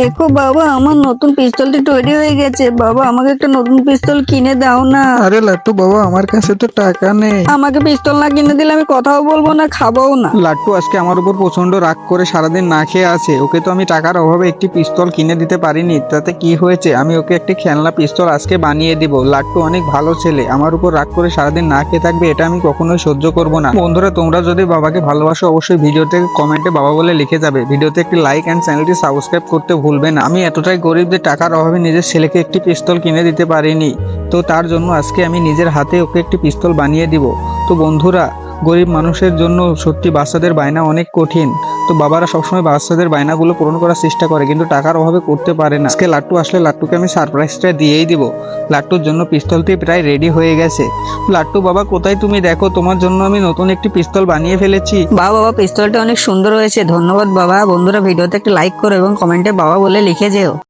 দেখো বাবা আমার নতুন পিস্তলটি তৈরি হয়ে গেছে। বাবা আমাকে একটা নতুন পিস্তল কিনে দাও না। আরে লাট্টু বাবা আমার কাছে তো টাকা নেই। আমাকে পিস্তল না কিনে দিলে আমি কথাও বলব না খাবও না। লাট্টু আজকে আমার উপর প্রচণ্ড রাগ করে সারাদিন না খেয়ে আছে। ওকে তো আমি টাকার অভাবে একটি পিস্তল কিনে দিতে পারিনি। তাতে কি হয়েছে? আমি ওকে একটি খেলনা পিস্তল আজকে বানিয়ে দিব। লাট্টু অনেক ভালো ছেলে। আমার উপর রাগ করে সারাদিন না খেয়ে থাকবে এটা আমি কখনোই সহ্য করব না। বন্ধুরা তোমরা যদি বাবাকে ভালোবাসো অবশ্যই ভিডিওতে কমেন্টে বাবা বলে লিখে যাবে। ভিডিওতে একটি লাইক অ্যান্ড চ্যানেলটি সাবস্ক্রাইব করতে ভুলবে না। আমি এতটাই গরিব যে টাকার অভাবে নিজের ছেলেকে একটি পিস্তল কিনে দিতে পারিনি। তো তার জন্য আজকে আমি নিজের হাতে ওকে একটি পিস্তল বানিয়ে দিব। তো বন্ধুরা গরিব মানুষের জন্য সত্যি বাচ্চাদের বায়না অনেক কঠিন। তো বাবারা সবসময় বাচ্চাদের বায়নাগুলো পূরণ করার চেষ্টা করে, কিন্তু টাকার অভাবে করতে পারে না। আজকে লাট্টু আসলে লাট্টুকে আমি সারপ্রাইজটা দিয়েই দিব। লাট্টুর জন্য পিস্তলটি প্রায় রেডি হয়ে গেছে। লাট্টু বাবা, কোথায় তুমি? দেখো, তোমার জন্য আমি নতুন একটি পিস্তল বানিয়ে ফেলেছি। বাবা বাবা, পিস্তলটা অনেক সুন্দর হয়েছে। ধন্যবাদ বাবা। বন্ধুরা, ভিডিওতে একটা লাইক করো এবং কমেন্টে বাবা বলে লিখে যেও।